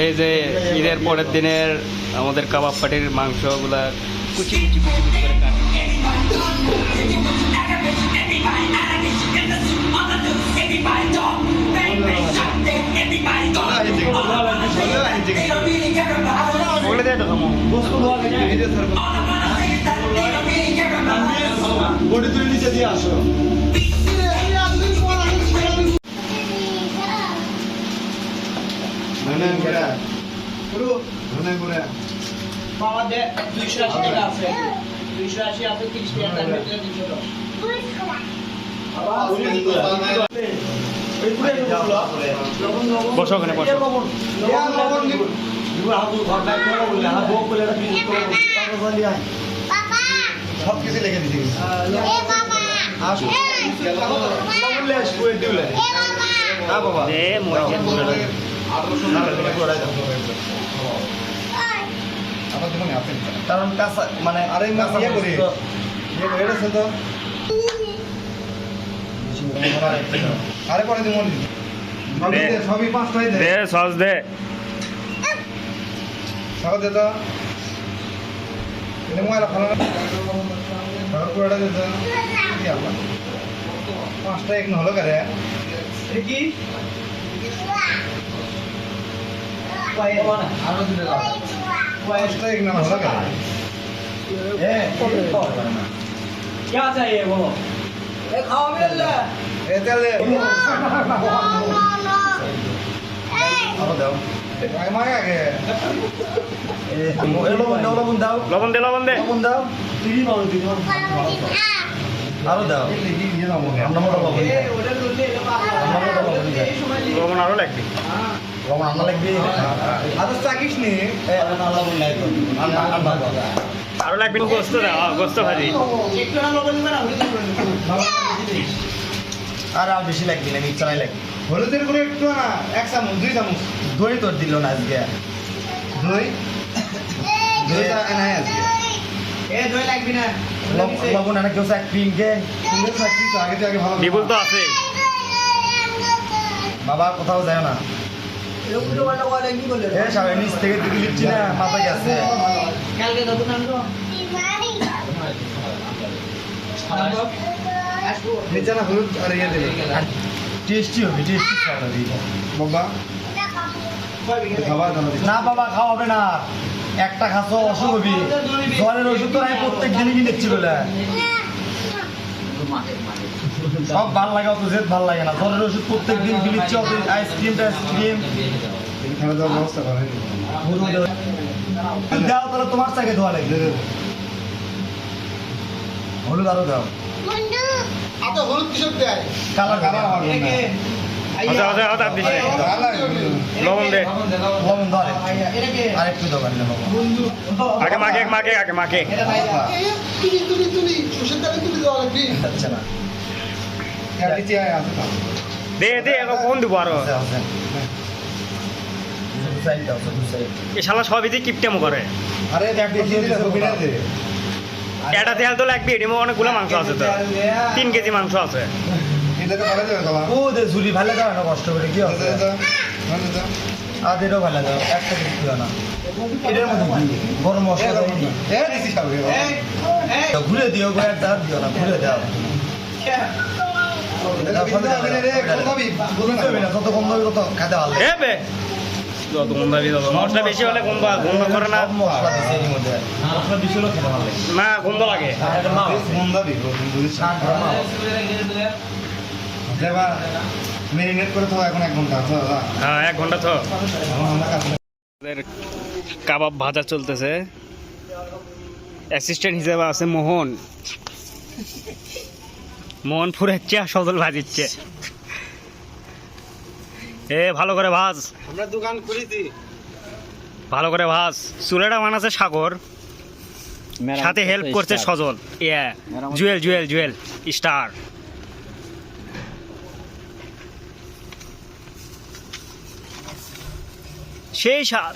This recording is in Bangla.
এই যে ঈদের পরের দিনের আমাদের কাবাব পাটির মাংসগুলা কুচি কুচি কুচি কুচি করে কাটে। নিচে দিয়ে আসো ধনে করে পুরো ধনে করে দে দুইশো আশি টাকা আছে। দুইশো আশি আছে তিরিশ টাকা তার ভিতরে দুইশো দশ। বসো ওখানে বসো। সব কিছু লিখে দিছি। আসো বাবা। কারণ কাঁচা মানে আরে মাছ ইয়ে করি। ইয়ে করে এটা তো আরে পরে দিমন সবই দে, পাঁচটাই দে দে সস দে। সব দে তো। এটা মোবাইল ভালো না সব দে তো। পাঁচটা এক নহলো করে? কি? আরও দিলে দাও পাঁচটা এক না হলো করে এ क्या चाहिए वो ए खाओ मिल এ তেল দে আরো দাও আগে মাগে আগে এ লবণ দাও লবণ দাও লবণ দে লবণ দে লবণ দাও দিদি মারো দিদি আরো দাও আমরা মোটা লবণ ए ওটা লুটে এটা পাবো এই সময় লিখে লবণ আরো লাগবে লবণ আমরা লাগবে আরও চাকিস নি লবণ লাগবে আরও লাগবে গোস্ত গোস্ত ভাজি। আর আর বেশি লাগবে না মিক্সারাই লাগবে। হলুদের গুঁড়ো একটু না এক চামচ দুই চামচ। দই তোর দিল না আজকে। দই? দইটা আজকে। লবণ কেউ ক্রিম কে? আগে আগে ভালো বিপুল তো আছে। বাবা কোথাও যায় না। সামনে নিচ থেকে না, মাথায় গেছে। হলুদ আর ইয়ে টেস্টি হবে টেস্টি বাবা। না, বাবা, খাওয়া হবে না। একটা খাসো অসুখ জ্বরের ওষুধ তো আমি প্রত্যেক দিনই কিনে দেখছি বলে? সব ভালো লাগে অত জেদ ভালো লাগে না। জ্বরের ওষুধ প্রত্যেক দিন গিলিচ্ছি অত আইসক্রিম টাইসক্রিম। খাওয়া দাওয়ার ব্যবস্থা করেন দাও তাহলে তোমার চাকে ধোয়া লাগবে। হলুদ আরও দাও। এত হলুদ কিসব দেয়? কালার কালার কালার হবে আচ্ছা আচ্ছা আচ্ছা দিছে লবণ দে। লবণ দাও এটাকে আরেকটু দাও বানিয়ে আগে মাকে মাকে আগে মাকে দেওয়া লাগবে। আচ্ছা না। দে দে কোন দিব আরও এ শালা সবই দিয়ে কিপটেমো করে আরে এটা তেল তো লাগবে অনেকগুলো মাংস আছে তো তিন কেজি মাংস আছে ও দে ঝুলি ভালো দাও না কষ্ট করে কি হবে ভালো দাও একটা কিছু দিও না এটার মধ্যে কি গরম মশলা ঘুরে দিও গো দাও দিও না ঘুরে দাও যত গন্ধ তত মশলা বেশি হলে গন্ধ গন্ধ করে না। না গন্ধ লাগে। মেরিনেট করে থাকো এখন এক ঘণ্টা হ্যাঁ এক ঘণ্টা কাবাব ভাজা চলতেছে। অ্যাসিস্ট্যান্ট হিসেবে আছে মোহন। মোহন ফুরাচ্ছে আর সজল ভাজিচ্ছে। এ ভালো করে ভাজ। আমরা দোকান খুলেছি। ভালো করে ভাজ। চুলেটা বানাচ্ছে সাগর। সাথে হেল্প করছে Sajal. Yeah Jewel Jewel Jewel Star সেই স্বাদ